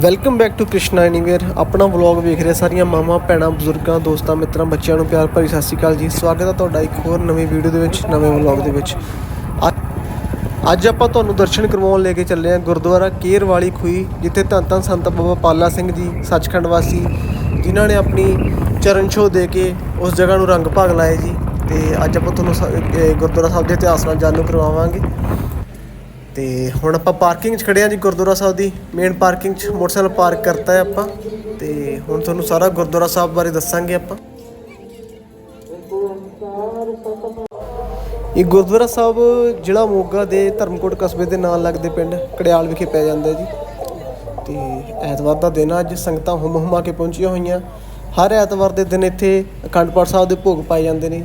Welcome back to Krishna anywhere ਆਪਣਾ vlog ਵੇਖ ਰਹੇ ਸਾਰੀਆਂ ਮਾਵਾਂ, ਭੈਣਾਂ, ਬਜ਼ੁਰਗਾਂ, ਦੋਸਤਾਂ, ਮਿੱਤਰਾਂ, ਬੱਚਿਆਂ ਨੂੰ ਪਿਆਰ ਭਰੀ ਸਤਿ ਸ਼੍ਰੀ ਅਕਾਲ ਜੀ। ਸਵਾਗਤ ਹੈ ਤੁਹਾਡਾ ਇੱਕ ਹੋਰ ਨਵੀਂ ਵੀਡੀਓ ਦੇ ਵਿੱਚ, ਨਵੇਂ ਵਲੌਗ ਦੇ ਵਿੱਚ। ਅੱਜ- ਅੱਜ ਆਪਾਂ ਤੁਹਾਨੂੰ ਦਰਸ਼ਨ ਕਰਵਾਉਣ ਲੈ ਕੇ ਚੱਲੇ ਹਾਂ ਗੁਰਦੁਆਰਾ ਕੇਰ ਵਾਲੀ ਖੂਈ ਜਿੱਥੇ ਧੰਨ ਧੰਨ ਸੰਤ ਬਾਬਾ ਪਾਲਾ ਸਿੰਘ ਜੀ, ਸੱਚਖੰਡ ਵਾਸੀ, ਜਿਨ੍ਹਾਂ ਨੇ ਆਪਣੀ ਚਰਨ ਛੋਹ ਦੇ ਕੇ ਉਸ ਜਗ੍ਹਾ ਨੂੰ ਰੰਗ ਭਾਗ ਲਾਏ ਜੀ। ਤੇ ਅੱਜ ਆਪਾਂ ਤੁਹਾਨੂੰ ਸ- ਗੁਰਦੁਆਰਾ ਸਾਹਿਬ ਦੇ ਇਤਿਹਾਸ ਨਾਲ ਜਾਣੂ ਕਰਵਾਵਾਂਗੇ। ਤੇ ਹੁਣ ਆਪਾਂ ਪਾਰਕਿੰਗ 'ਚ ਖੜੇ ਹਾਂ ਜੀ, ਗੁਰਦੁਆਰਾ ਸਾਹਿਬ ਦੀ ਮੇਨ ਪਾਰਕਿੰਗ 'ਚ। ਮੋਟਰਸਾਈਕਲ ਪਾਰਕ ਕਰਤਾ ਹੈ ਆਪਾਂ ਤੇ ਹੁਣ ਤੁਹਾਨੂੰ ਸਾਰਾ ਗੁਰਦੁਆਰਾ ਸਾਹਿਬ ਬਾਰੇ ਦੱਸਾਂਗੇ ਆਪਾਂ। ਇਹ ਗੁਰਦੁਆਰਾ ਸਾਹਿਬ ਜ਼ਿਲ੍ਹਾ ਮੋਗਾ ਦੇ ਧਰਮਕੋਟ ਕਸਬੇ ਦੇ ਨਾਲ ਲੱਗਦੇ ਪਿੰਡ ਕੜਿਆਲ ਵਿਖੇ ਪੈ ਜਾਂਦਾ ਜੀ। ਤੇ ਐਤਵਾਰ ਦਾ ਦਿਨ ਅੱਜ ਸੰਗਤਾਂ ਹੁਮ ਹੁਮਾ ਕੇ ਪਹੁੰਚੀਆਂ ਹੋਈਆਂ। ਹਰ ਐਤਵਾਰ ਦੇ ਦਿਨ ਇੱਥੇ ਅਖੰਡ ਪਾਠ ਸਾਹਿਬ ਦੇ ਭੋਗ ਪਾਏ ਜਾਂਦੇ ਨੇ।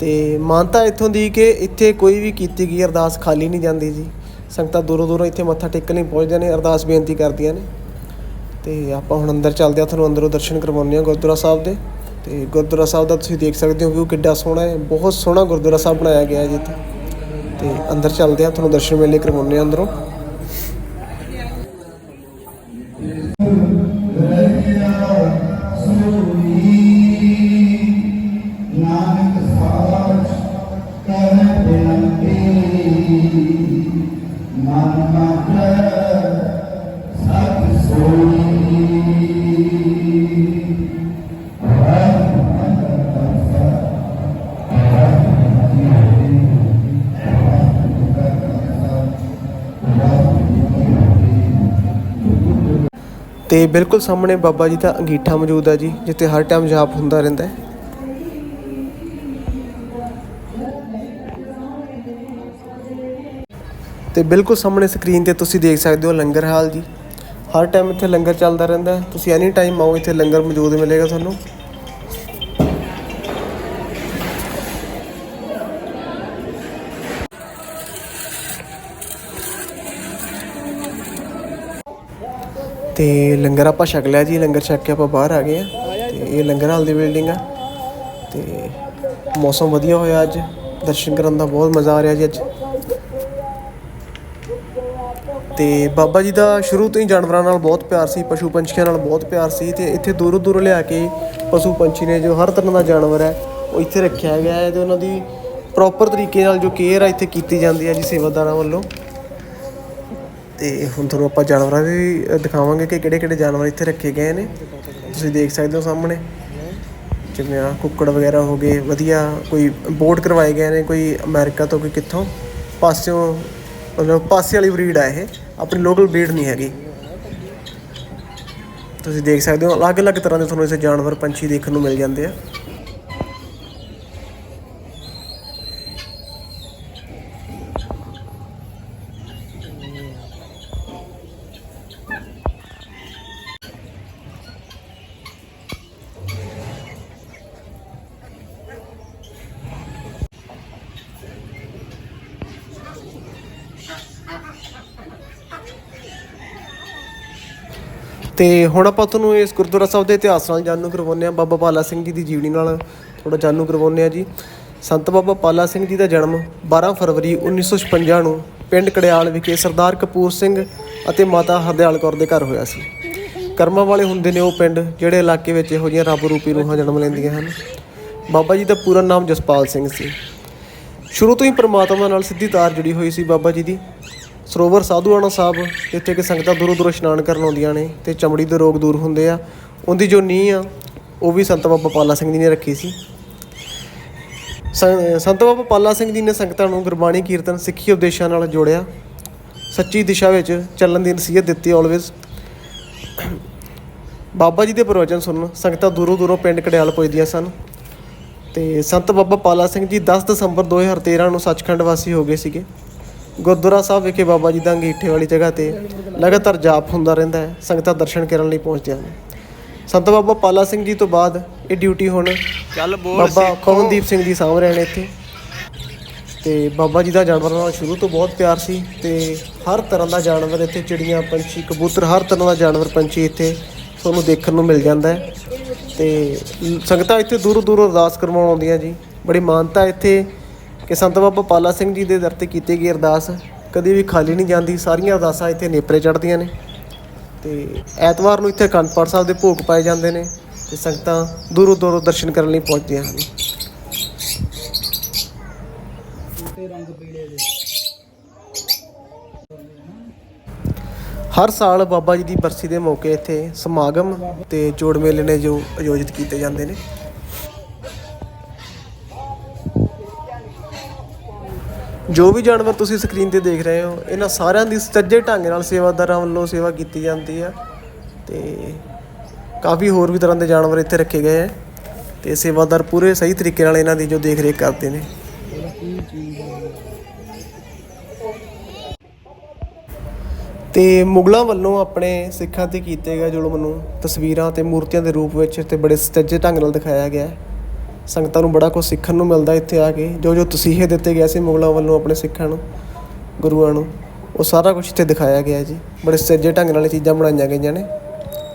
ਤੇ ਮਾਨਤਾ ਇੱਥੋਂ ਦੀ ਕਿ ਇੱਥੇ ਕੋਈ ਵੀ ਕੀਤੀ ਗਈ ਅਰਦਾਸ ਖਾਲੀ ਨਹੀਂ ਜਾਂਦੀ ਜੀ। ਸੰਗਤਾਂ ਦੂਰੋਂ ਦੂਰੋਂ ਇੱਥੇ ਮੱਥਾ ਟੇਕਣ ਲਈ ਪਹੁੰਚਦੇ ਨੇ, ਅਰਦਾਸ ਬੇਨਤੀ ਕਰਦੀਆਂ ਨੇ। ਤੇ ਆਪਾਂ ਹੁਣ ਅੰਦਰ ਚੱਲਦੇ ਆ ਤੁਹਾਨੂੰ ਅੰਦਰੋਂ ਦਰਸ਼ਨ ਕਰਵਾਉਂਦੇ ਆ ਗੁਰਦੁਆਰਾ ਸਾਹਿਬ ਦੇ। ਤੇ ਗੁਰਦੁਆਰਾ ਸਾਹਿਬ ਦਾ ਤੁਸੀਂ ਦੇਖ ਸਕਦੇ ਹੋ ਵਿਊ ਕਿੱਡਾ ਸੋਹਣਾ ਹੈ, ਬਹੁਤ ਸੋਹਣਾ ਗੁਰਦੁਆਰਾ ਸਾਹਿਬ ਬਣਾਇਆ ਗਿਆ ਹੈ ਜਿੱਥੇ ਇੱਥੇ। ਤੇ ਅੰਦਰ ਚੱਲਦੇ ਆ ਤੁਹਾਨੂੰ ਦਰਸ਼ਨ ਮੇਲੇ ਕਰਵਾਉਂਦੇ ਆ ਅੰਦਰੋਂ। ਤੇ ਬਿਲਕੁਲ ਸਾਹਮਣੇ ਬਾਬਾ ਜੀ ਦਾ ਅੰਗੀਠਾ ਮੌਜੂਦ ਹੈ ਜੀ, ਜਿੱਥੇ ਹਰ ਟਾਈਮ ਜਾਪ ਹੁੰਦਾ ਰਹਿੰਦਾ ਹੈ। ਤੇ ਬਿਲਕੁਲ ਸਾਹਮਣੇ ਸਕਰੀਨ ਤੇ ਤੁਸੀਂ ਦੇਖ ਸਕਦੇ ਹੋ ਲੰਗਰ ਹਾਲ ਜੀ। ਹਰ ਟਾਈਮ ਇੱਥੇ ਲੰਗਰ ਚੱਲਦਾ ਰਹਿੰਦਾ ਤੁਸੀਂ ਐਨੀ ਟਾਈਮ ਆਓ, ਇੱਥੇ ਲੰਗਰ ਮੌਜੂਦ ਮਿਲੇਗਾ ਤੁਹਾਨੂੰ। ਤੇ ਲੰਗਰ ਆਪਾਂ ਛਕ ਲਿਆ ਜੀ, ਲੰਗਰ ਛਕ ਕੇ ਆਪਾਂ ਬਾਹਰ ਆ ਗਏ ਆ। ਤੇ ਇਹ ਲੰਗਰ ਹਾਲ ਦੀ ਬਿਲਡਿੰਗ ਆ। ਤੇ ਮੌਸਮ ਵਧੀਆ ਹੋਇਆ ਅੱਜ। ਦਰਸ਼ਨ ਕਰਨ ਦਾ ਬਹੁਤ ਮਜ਼ਾ ਆ ਰਿਹਾ ਜੀ ਅੱਜ। ਤੇ ਬਾਬਾ ਜੀ ਦਾ ਸ਼ੁਰੂ ਤੋਂ ਹੀ ਜਾਨਵਰਾਂ ਨਾਲ ਬਹੁਤ ਪਿਆਰ ਸੀ, ਪਸ਼ੂ ਪੰਛੀਆਂ ਨਾਲ ਬਹੁਤ ਪਿਆਰ ਸੀ ਤੇ ਇੱਥੇ ਦੂਰੋਂ ਦੂਰੋਂ ਲਿਆ ਕੇ ਪਸ਼ੂ ਪੰਛੀ ਨੇ ਜੋ ਹਰ ਤਰ੍ਹਾਂ ਦਾ ਜਾਨਵਰ ਹੈ, ਉਹ ਇੱਥੇ ਰੱਖਿਆ ਗਿਆ ਹੈ ਤੇ ਉਹਨਾਂ ਦੀ ਪ੍ਰੋਪਰ ਤਰੀਕੇ ਨਾਲ ਜੋ ਕੇਅਰ ਆ ਇੱਥੇ ਕੀਤੀ ਜਾਂਦੀ ਹੈ ਜੀ ਸੇਵਾਦਾਰਾਂ ਵੱਲੋਂ। ਤੇ ਹੁਣ ਤੁਹਾਨੂੰ ਆਪਾਂ ਜਾਨਵਰਾਂ ਵੀ ਦਿਖਾਵਾਂਗੇ ਕਿ ਕਿਹੜੇ ਕਿਹੜੇ ਜਾਨਵਰ ਇੱਥੇ ਰੱਖੇ ਗਏ ਨੇ। ਤੁਸੀਂ ਦੇਖ ਸਕਦੇ ਹੋ ਸਾਹਮਣੇ। ਜਿਵੇਂ ਆ ਕੁੱਕੜ ਵਗੈਰਾ ਹੋ ਗਏ, ਵਧੀਆ ਕੋਈ ਬੋਰਡ ਕਰਵਾਏ ਗਏ ਨੇ ਕੋਈ ਅਮਰੀਕਾ ਤੋਂ ਕੋਈ ਕਿੱਥੋਂ। ਪਾਸਿਓਂ, ਮਤਲਬ ਪਾਸੇ ਵਾਲੀ ਬਰੀਡ ਆ ਇਹ, ਆਪਣੀ ਲੋਕਲ ਬਰੀਡ ਨਹੀਂ ਹੈਗੀ। ਤੁਸੀਂ ਦੇਖ ਸਕਦੇ ਹੋ, ਅਲੱਗ-ਅਲੱਗ ਤਰ੍ਹਾਂ ਦੇ ਤੁਹਾਨੂੰ ਇਸੇ ਜਾਨਵਰ, ਪੰਛੀ ਦੇਖਣ ਨੂੰ ਮਿਲ ਜਾਂਦੇ ਆ। ਤੇ ਹੁਣ ਆਪਾਂ ਤੁਹਾਨੂੰ ਇਸ ਗੁਰਦੁਆਰਾ ਸਾਹਿਬ ਦੇ ਇਤਿਹਾਸ ਨਾਲ ਜਾਣੂ ਕਰਵਾਉਂਦੇ ਹਾਂ। ਬਾਬਾ ਪਾਲਾ ਸਿੰਘ ਜੀ ਦੀ ਜੀਵਨੀ ਨਾਲ ਥੋੜਾ ਜਾਣੂ ਕਰਵਾਉਂਦੇ ਹਾਂ ਜੀ। ਸੰਤ ਬਾਬਾ ਪਾਲਾ ਸਿੰਘ ਜੀ ਦਾ ਜਨਮ 12 ਫਰਵਰੀ 1956 ਨੂੰ ਪਿੰਡ ਕੜਿਆਲ ਵਿਖੇ ਸਰਦਾਰ ਕਪੂਰ ਸਿੰਘ ਅਤੇ ਮਾਤਾ ਹਰਦਿਆਲ ਕੌਰ ਦੇ ਘਰ ਹੋਇਆ ਸੀ। ਕਰਮਾਂ ਵਾਲੇ ਹੁੰਦੇ ਨੇ ਉਹ ਪਿੰਡ ਜਿਹੜੇ ਇਲਾਕੇ ਵਿੱਚ ਇਹੋ ਜਿਹੀਆਂ ਰੱਬ ਰੂਪੀ ਰੂਹਾਂ ਜਨਮ ਲੈਂਦੀਆਂ ਹਨ। ਬਾਬਾ ਜੀ ਦਾ ਪੂਰਾ ਨਾਮ ਜਸਪਾਲ ਸਿੰਘ ਸੀ। ਸ਼ੁਰੂ ਤੋਂ ਹੀ ਪ੍ਰਮਾਤਮਾ ਨਾਲ ਸਿੱਧੀ ਤਾਰ ਜੁੜੀ ਹੋਈ ਸੀ ਬਾਬਾ ਜੀ ਦੀ। ਸਰੋਵਰ ਸਾਧੂਆਣਾ ਸਾਹਿਬ, ਜਿੱਥੇ ਕਿ ਸੰਗਤਾਂ ਦੂਰੋਂ ਦੂਰੋਂ ਇਸ਼ਨਾਨ ਕਰਨ ਆਉਂਦੀਆਂ ਨੇ ਤੇ ਚਮੜੀ ਦੇ ਰੋਗ ਦੂਰ ਹੁੰਦੇ ਆ, ਉਹਦੀ ਜੋ ਨੀਂਹ ਆ, ਉਹ ਵੀ ਸੰਤ ਬਾਬਾ ਪਾਲਾ ਸਿੰਘ ਜੀ ਨੇ ਰੱਖੀ ਸੀ। ਸੰਤ ਬਾਬਾ ਪਾਲਾ ਸਿੰਘ ਜੀ ਨੇ ਸੰਗਤਾਂ ਨੂੰ ਗੁਰਬਾਣੀ, ਕੀਰਤਨ, ਸਿੱਖੀ ਉਪਦੇਸ਼ਾਂ ਨਾਲ ਜੋੜਿਆ। ਸੱਚੀ ਦਿਸ਼ਾ ਵਿੱਚ ਚੱਲਣ ਦੀ ਨਸੀਹਤ ਦਿੱਤੀ ਆਲਵੇਜ਼ ਬਾਬਾ ਜੀ ਦੇ ਪ੍ਰਵਚਨ ਸੁਣਨ, ਸੰਗਤਾਂ ਦੂਰੋਂ ਦੂਰੋਂ ਪਿੰਡ ਕੜਿਆਲ ਪੁੱਜਦੀਆਂ ਸਨ। ਤੇ ਸੰਤ ਬਾਬਾ ਪਾਲਾ ਸਿੰਘ ਜੀ 10 ਦਸੰਬਰ 2013 ਨੂੰ ਸੱਚਖੰਡ ਵਾਸੀ ਹੋ ਗਏ ਸੀਗੇ। ਗੁਰਦੁਆਰਾ ਸਾਹਿਬ ਵਿਖੇ ਬਾਬਾ ਜੀ ਦਾ ਅੰਗੀਠੇ ਵਾਲੀ ਜਗ੍ਹਾ ਤੇ ਲਗਾਤਾਰ ਜਾਪ ਹੁੰਦਾ ਰਹਿੰਦਾ ਹੈ ਸੰਗਤਾਂ ਦਰਸ਼ਨ ਕਰਨ ਲਈ ਪਹੁੰਚਦੀਆਂ ਨੇ। ਸੰਤ ਬਾਬਾ ਪਾਲਾ ਸਿੰਘ ਜੀ ਤੋਂ ਬਾਅਦ ਇਹ ਡਿਊਟੀ ਹੁਣ ਚੱਲ ਬੋਲ ਬਾਬਾ ਪਵਨਦੀਪ ਸਿੰਘ ਜੀ ਸਾਂਭ ਰਹੇ ਨੇ ਇੱਥੇ। ਤੇ ਬਾਬਾ ਜੀ ਦਾ ਜਾਨਵਰਾਂ ਨਾਲ ਸ਼ੁਰੂ ਤੋਂ ਬਹੁਤ ਪਿਆਰ ਸੀ ਤੇ ਹਰ ਤਰ੍ਹਾਂ ਦਾ ਜਾਨਵਰ ਇੱਥੇ ਚਿੜੀਆਂ ਪੰਛੀ ਕਬੂਤਰ ਹਰ ਤਰ੍ਹਾਂ ਦਾ ਜਾਨਵਰ ਪੰਛੀ ਇੱਥੇ ਤੁਹਾਨੂੰ ਦੇਖਣ ਨੂੰ ਮਿਲ ਜਾਂਦਾ ਹੈ। ਤੇ ਸੰਗਤਾਂ ਇੱਥੇ ਦੂਰੋਂ ਦੂਰੋਂ ਅਰਦਾਸ ਕਰਵਾਉਣ ਆਉਂਦੀਆਂ ਜੀ। ਬੜੀ ਮਾਨਤਾ ਇੱਥੇ ਕਿ ਸੰਤ ਬਾਬਾ ਪਾਲਾ ਸਿੰਘ ਜੀ ਦੇ ਦਰ ਤੇ ਕੀਤੀ ਗਈ ਅਰਦਾਸ ਕਦੀ ਵੀ ਖਾਲੀ ਨਹੀਂ ਜਾਂਦੀ, ਸਾਰੀਆਂ ਅਰਦਾਸਾਂ ਇੱਥੇ ਨੇਪਰੇ ਚੜ੍ਹਦੀਆਂ ਨੇ। ਤੇ ਐਤਵਾਰ ਨੂੰ ਇੱਥੇ ਅਖੰਡ ਪਾਠ ਸਾਹਿਬ ਦੇ ਭੋਗ ਪਾਏ ਜਾਂਦੇ ਨੇ ਤੇ ਸੰਗਤਾਂ ਦੂਰੋਂ ਦੂਰੋਂ ਦਰਸ਼ਨ ਕਰਨ ਲਈ ਪਹੁੰਚਦੀਆਂ ਹਨ। ਹਰ ਸਾਲ ਬਾਬਾ ਜੀ ਦੀ ਬਰਸੀ ਦੇ ਮੌਕੇ ਇੱਥੇ ਸਮਾਗਮ ਤੇ ਜੋੜ ਮੇਲੇ ਨੇ ਜੋ ਆਯੋਜਿਤ ਕੀਤੇ ਜਾਂਦੇ ਨੇ। ਜੋ ਵੀ ਜਾਨਵਰ ਤੁਸੀਂ ਸਕਰੀਨ ਤੇ ਦੇਖ ਰਹੇ ਹੋ, ਇਹਨਾਂ ਸਾਰਿਆਂ ਦੀ ਸੱਜੇ ਢੰਗ ਨਾਲ ਸੇਵਾਦਾਰਾਂ ਵੱਲੋਂ ਸੇਵਾ ਕੀਤੀ ਜਾਂਦੀ ਆ ਤੇ ਕਾਫੀ ਹੋਰ ਵੀ ਤਰ੍ਹਾਂ ਦੇ ਜਾਨਵਰ ਇੱਥੇ ਰੱਖੇ ਗਏ ਆ ਤੇ ਸੇਵਾਦਾਰ ਪੂਰੇ ਸਹੀ ਤਰੀਕੇ ਨਾਲ ਇਹਨਾਂ ਦੀ ਜੋ ਦੇਖ ਰੇਖ ਕਰਦੇ ਨੇ। ਤੇ ਮੁਗਲਾਂ ਵੱਲੋਂ ਆਪਣੇ ਸਿੱਖਾਂ ਤੇ ਕੀਤੇ ਗਏ ਜ਼ੁਲਮ ਨੂੰ ਤਸਵੀਰਾਂ ਤੇ ਮੂਰਤੀਆਂ ਦੇ ਰੂਪ ਵਿੱਚ ਤੇ ਬੜੇ ਸੱਜੇ ਢੰਗ ਨਾਲ ਦਿਖਾਇਆ ਗਿਆ। ਹੈ ਸੰਗਤਾਂ ਨੂੰ ਬੜਾ ਕੁਝ ਸਿੱਖਣ ਨੂੰ ਮਿਲਦਾ ਇੱਥੇ ਆ ਕੇ। ਜੋ ਜੋ ਤਸੀਹੇ ਦਿੱਤੇ ਗਏ ਸੀ ਮੁਗਲਾਂ ਵੱਲੋਂ ਆਪਣੇ ਸਿੱਖਾਂ ਨੂੰ, ਗੁਰੂਆਂ ਨੂੰ, ਉਹ ਸਾਰਾ ਕੁਝ ਇੱਥੇ ਦਿਖਾਇਆ ਗਿਆ ਜੀ। ਬੜੇ ਸੱਜੇ ਢੰਗ ਨਾਲ ਚੀਜ਼ਾਂ ਬਣਾਈਆਂ ਗਈਆਂ ਨੇ।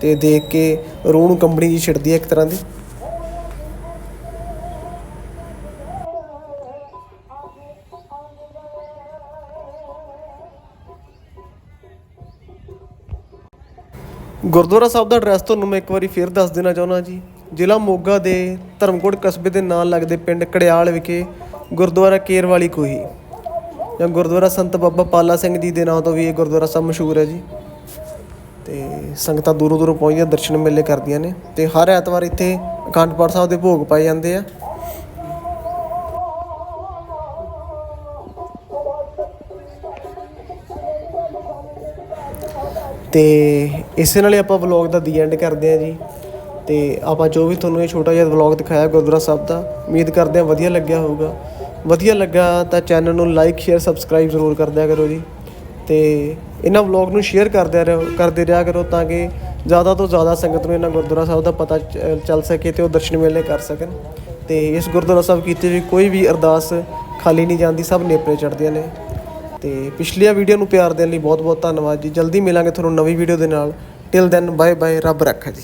ਤੇ ਦੇਖ ਕੇ ਰੂਹ ਨੂੰ ਕੰਬਣੀ ਜੀ ਛਿੜਦੀ ਹੈ ਇੱਕ ਤਰ੍ਹਾਂ ਦੀ। ਗੁਰਦੁਆਰਾ ਸਾਹਿਬ ਦਾ ਐਡਰੈਸ ਤੁਹਾਨੂੰ ਮੈਂ ਇੱਕ ਵਾਰੀ ਫੇਰ ਦੱਸ ਦੇਣਾ ਚਾਹੁੰਦਾ ਜੀ। ਜ਼ਿਲ੍ਹਾ ਮੋਗਾ ਦੇ ਧਰਮਕੋਟ ਕਸਬੇ ਦੇ ਨਾਲ ਲੱਗਦੇ ਪਿੰਡ ਕੜਿਆਲ ਵਿਖੇ ਗੁਰਦੁਆਰਾ ਕੇਰਵਾਲੀ ਕੋਹੀ ਜਾਂ ਗੁਰਦੁਆਰਾ ਸੰਤ ਬਾਬਾ ਪਾਲਾ ਸਿੰਘ ਜੀ ਦੇ ਨਾਂ ਤੋਂ ਵੀ ਇਹ ਗੁਰਦੁਆਰਾ ਸਾਹਿਬ ਮਸ਼ਹੂਰ ਹੈ ਜੀ। ਤੇ ਸੰਗਤਾਂ ਦੂਰੋਂ ਦੂਰੋਂ ਪਹੁੰਚਦੀਆਂ, ਦਰਸ਼ਨ ਮੇਲੇ ਕਰਦੀਆਂ ਨੇ। ਤੇ ਹਰ ਐਤਵਾਰ ਇੱਥੇ ਅਖੰਡ ਪਾਠ ਸਾਹਿਬ ਦੇ ਭੋਗ ਪਾਏ ਜਾਂਦੇ ਆ। ਤੇ ਇਸੇ ਨਾਲ ਹੀ ਆਪਾਂ ਵਲੌਗ ਦਾ ਦੀ ਐਂਡ ਕਰਦੇ ਆ ਜੀ। ਤੇ ਆਪਾਂ ਜੋ ਵੀ ਤੁਹਾਨੂੰ ਇਹ ਛੋਟਾ ਜਿਹਾ ਵਲੌਗ ਦਿਖਾਇਆ ਗੁਰਦੁਆਰਾ ਸਾਹਿਬ ਦਾ, ਉਮੀਦ ਕਰਦੇ ਆ ਵਧੀਆ ਲੱਗਿਆ ਹੋਊਗਾ। ਵਧੀਆ ਲੱਗਾ ਤਾਂ ਚੈਨਲ ਨੂੰ ਲਾਈਕ ਸ਼ੇਅਰ ਸਬਸਕ੍ਰਾਈਬ ਜ਼ਰੂਰ ਕਰ ਦਿਆ ਕਰੋ ਜੀ। ਤੇ ਇਹਨਾਂ ਵਲੌਗ ਨੂੰ ਸ਼ੇਅਰ ਕਰਦੇ ਰਹੋ, ਕਰਦੇ ਰਿਹਾ ਕਰੋ ਤਾਂ ਕਿ ਜ਼ਿਆਦਾ ਤੋਂ ਜ਼ਿਆਦਾ ਸੰਗਤ ਨੂੰ ਇਹਨਾਂ ਗੁਰਦੁਆਰਾ ਸਾਹਿਬ ਦਾ ਪਤਾ ਚ- ਚੱਲ ਸਕੇ ਤੇ ਉਹ ਦਰਸ਼ਨ ਮੇਲੇ ਕਰ ਸਕਣ। ਤੇ ਇਸ ਗੁਰਦੁਆਰਾ ਸਾਹਿਬ ਕੀਤੇ ਵੀ ਕੋਈ ਵੀ ਅਰਦਾਸ ਖਾਲੀ ਨਹੀਂ ਜਾਂਦੀ, ਸਭ ਨੇਪਰੇ ਚੜ੍ਹਦੀਆਂ ਨੇ। ਤੇ ਪਿਛਲੀਆਂ ਵੀਡੀਓ ਨੂੰ ਪਿਆਰ ਦੇਣ ਲਈ ਬਹੁਤ ਬਹੁਤ ਧੰਨਵਾਦ ਜੀ। ਜਲਦੀ ਮਿਲਾਂਗੇ ਤੁਹਾਨੂੰ ਨਵੀਂ ਵੀਡੀਓ ਦੇ ਨਾਲ। ਟਿਲ ਦੈਨ ਬਾਏ ਬਾਏ ਰੱਬ ਰੱਖਾ ਜੀ।